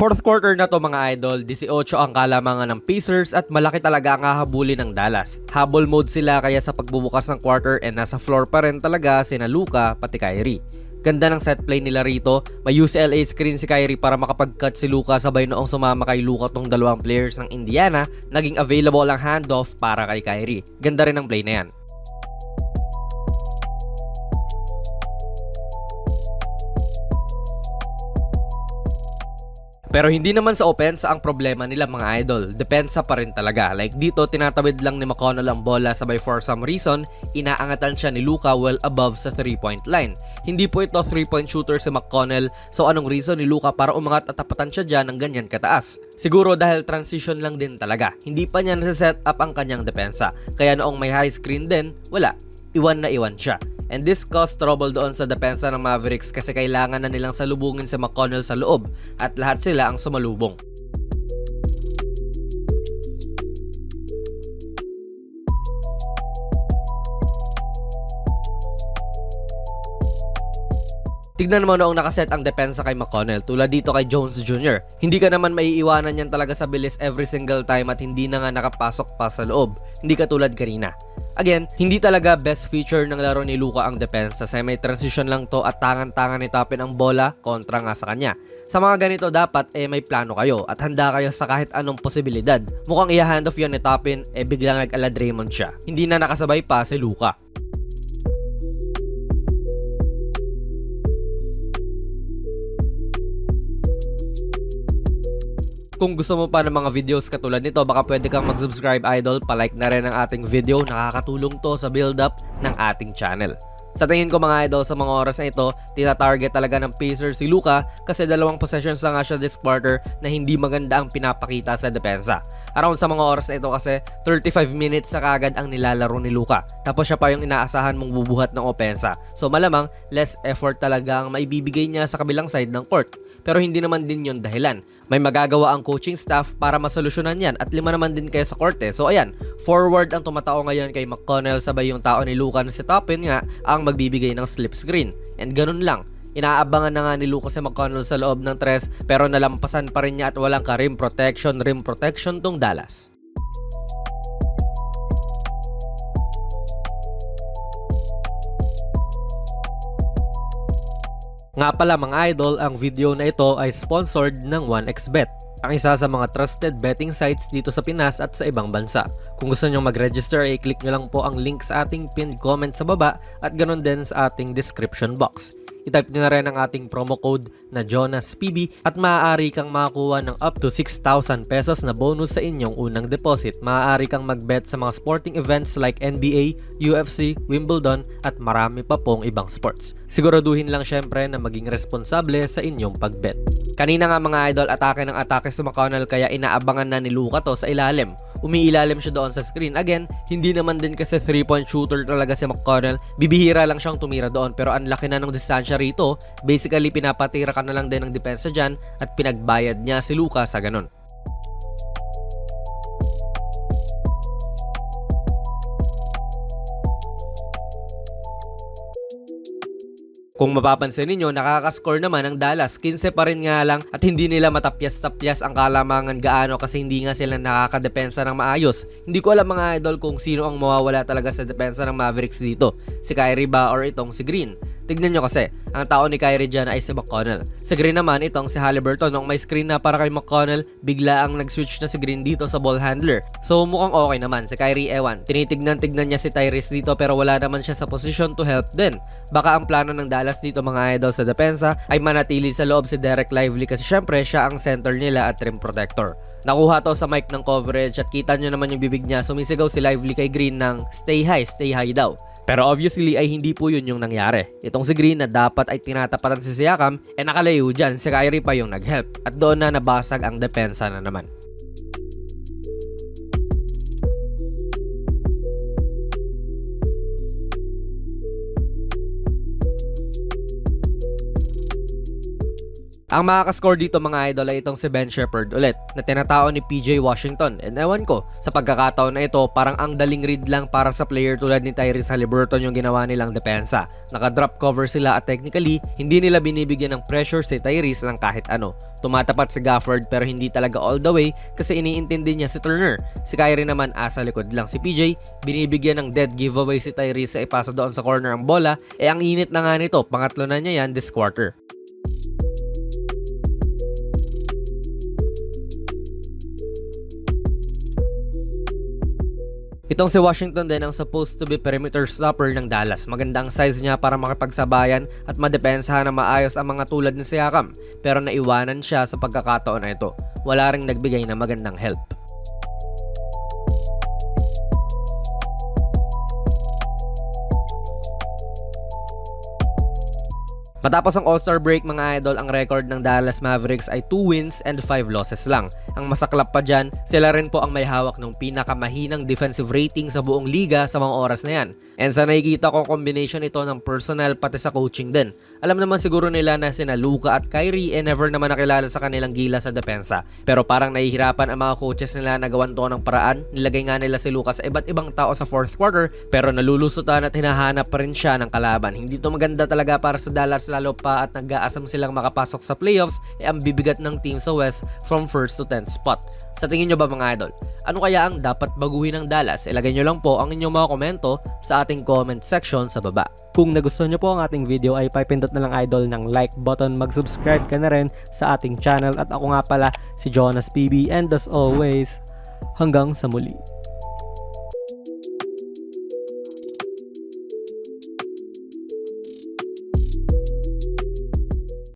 Fourth quarter na to mga idol, 18 ang kalamangan ng Pacers at malaki talaga ang hahabulin ng Dallas. Habol mode sila kaya sa pagbubukas ng quarter and nasa floor pa rin talaga sina Luka pati Kyrie. Ganda ng set play nila rito. May UCLA screen si Kyrie para makapag-cut si Luka sabay noong sumama kay Luka tong dalawang players ng Indiana. Naging available ang handoff para kay Kyrie. Ganda rin ang play na yan. Pero hindi naman sa opensa ang problema nila mga idol. Depensa pa rin talaga. Like dito, tinatawid lang ni McConnell ang bola sabay for some reason, inaangatan siya ni Luka well above sa 3-point line. Hindi po ito 3-point shooter si McConnell, so anong reason ni Luka para umangat at tapatan siya dyan ng ganyan kataas? Siguro dahil transition lang din talaga. Hindi pa niya nasa-set up ang kanyang depensa. Kaya noong may high screen din, wala. Iwan na iwan siya. And this caused trouble doon sa depensa ng Mavericks kasi kailangan na nilang salubungin si McConnell sa loob at lahat sila ang sumalubong. Tignan mo noong nakaset ang depensa kay McConnell tulad dito kay Jones Jr. Hindi ka naman maiiwanan yan talaga sa bilis every single time at hindi na nga nakapasok pa sa loob. Hindi katulad kanina. Again, hindi talaga best feature ng laro ni Luka ang depensa sa may transition lang to at tangan-tangan ni Tapin ang bola kontra nga sa kanya. Sa mga ganito dapat eh may plano kayo at handa kayo sa kahit anong posibilidad. Mukhang i-handoff yun ni Tapin eh biglang nag-ala Draymond siya. Hindi na nakasabay pa si Luka. Kung gusto mo pa ng mga videos katulad nito, baka pwede kang mag-subscribe idol, palike na rin ang ating video, nakakatulong to sa build up ng ating channel. Sa tingin ko mga idol sa mga oras na ito, tina-target talaga ng Pacers si Luka kasi dalawang possessions lang nga siya this quarter na hindi maganda ang pinapakita sa depensa. Around sa mga oras na ito kasi 35 minutes sa kagad ang nilalaro ni Luka. Tapos siya pa yung inaasahan mong bubuhat ng opensa. So malamang less effort talaga ang maibibigay niya sa kabilang side ng court. Pero hindi naman din yon dahilan. May magagawa ang coaching staff para masolusyonan yan at lima naman din kayo sa korte. So ayan, forward ang tumatao ngayon kay McConnell sabay yung tao ni Luka na si Toppin nga ang magbibigay ng slip screen. And ganun lang. Inaabangan na nga ni Lucas si McConnell sa loob ng tres pero nalampasan pa rin niya at walang ka-rim protection, rim protection tong Dallas. Nga pala mga idol, ang video na ito ay sponsored ng 1xBet ang isa sa mga trusted betting sites dito sa Pinas at sa ibang bansa. Kung gusto nyo mag-register, ay click nyo lang po ang link sa ating pinned comment sa baba at ganun din sa ating description box. I-type nyo na rin ang ating promo code na JonasPB at maaari kang makakuha ng up to 6,000 pesos na bonus sa inyong unang deposit. Maaari kang mag-bet sa mga sporting events like NBA, UFC, Wimbledon at marami pa pong ibang sports. Siguraduhin lang syempre na maging responsable sa inyong pag-bet. Kanina nga mga idol, atake ng atake sa McConnell kaya inaabangan na ni Luka to sa ilalim. Umiilalim siya doon sa screen. Again, hindi naman din kasi 3-point shooter talaga si McConnell. Bibihira lang siyang tumira doon pero ang laki na ng distansya rito. Basically, pinapatira ka na lang din ng depensa dyan at pinagbayad niya si Luka sa ganun. Kung mapapansin ninyo, nakakascore naman ang Dallas. 15 pa rin nga lang at hindi nila matapyas-tapyas ang kalamangan gaano kasi hindi nga sila nakakadepensa ng maayos. Hindi ko alam mga idol kung sino ang mawawala talaga sa depensa ng Mavericks dito. Si Kyrie ba or itong si Green. Tignan nyo kasi, ang tao ni Kyrie dyan ay si McConnell. Sa Green naman, itong si Halliburton. Nung may screen na para kay McConnell, bigla ang nag-switch na si Green dito sa ball handler. So mukhang okay naman, si Kyrie ewan. Tinitignan-tignan niya si Tyrese dito pero wala naman siya sa position to help din. Baka ang plano ng Dallas dito mga idol sa depensa ay manatili sa loob si Derek Lively kasi syempre siya ang center nila at rim protector. Nakuha to sa mic ng coverage at kita nyo naman yung bibig niya sumisigaw si Lively kay Green ng stay high, stay high daw. Pero obviously ay hindi po yun yung nangyari. Itong si Green na dapat ay tinatapatan si Siakam eh nakalayo dyan si Kyrie pa yung nag-help at doon na nabasag ang depensa na naman. Ang makakascore dito mga idol ay itong si Ben Shepard ulit na tinatao ni PJ Washington. And ewan ko, sa pagkakataon na ito, parang ang daling read lang para sa player tulad ni Tyrese Halliburton yung ginawa nilang depensa. Naka-drop cover sila at technically, hindi nila binibigyan ng pressure si Tyrese ng kahit ano. Tumatapat si Gafford pero hindi talaga all the way kasi iniintindi niya si Turner. Si Kyrie naman asa likod lang si PJ, binibigyan ng dead giveaway si Tyrese sa ipasa doon sa corner ang bola. Eh ang init na nga nito, pangatlo na niya yan this quarter. Itong si Washington din ang supposed to be perimeter stopper ng Dallas. Magandang size niya para makipagsabayan at madepensahan na maayos ang mga tulad ni Siakam. Pero naiwanan siya sa pagkakataon na ito. Wala ring nagbigay na magandang help. Matapos ang All-Star break mga idol, ang record ng Dallas Mavericks ay 2 wins and 5 losses lang. Ang masaklap pa dyan, sila rin po ang may hawak ng pinakamahinang defensive rating sa buong liga sa mga oras na yan. And sa nakikita ko combination ito ng personal pati sa coaching din. Alam naman siguro nila na sina Luka at Kyrie eh never naman nakilala sa kanilang gila sa depensa. Pero parang nahihirapan ang mga coaches nila na gawan to ng paraan. Nilagay nga nila si Luka sa iba't ibang tao sa fourth quarter pero nalulusutan at hinahanap pa rin siya ng kalaban. Hindi to maganda talaga para sa Dallas lalo pa at nag-aasam silang makapasok sa playoffs eh ang bibigat ng team sa West from first to 10th spot. Sa tingin nyo ba mga idol? Ano kaya ang dapat baguhin ng Dallas? Ilagay nyo lang po ang inyong mga komento sa ating comment section sa baba. Kung nagustuhan nyo po ang ating video ay papindot na lang idol ng like button, mag-subscribe ka na rin sa ating channel at ako nga pala si Jonas PB and as always, hanggang sa muli.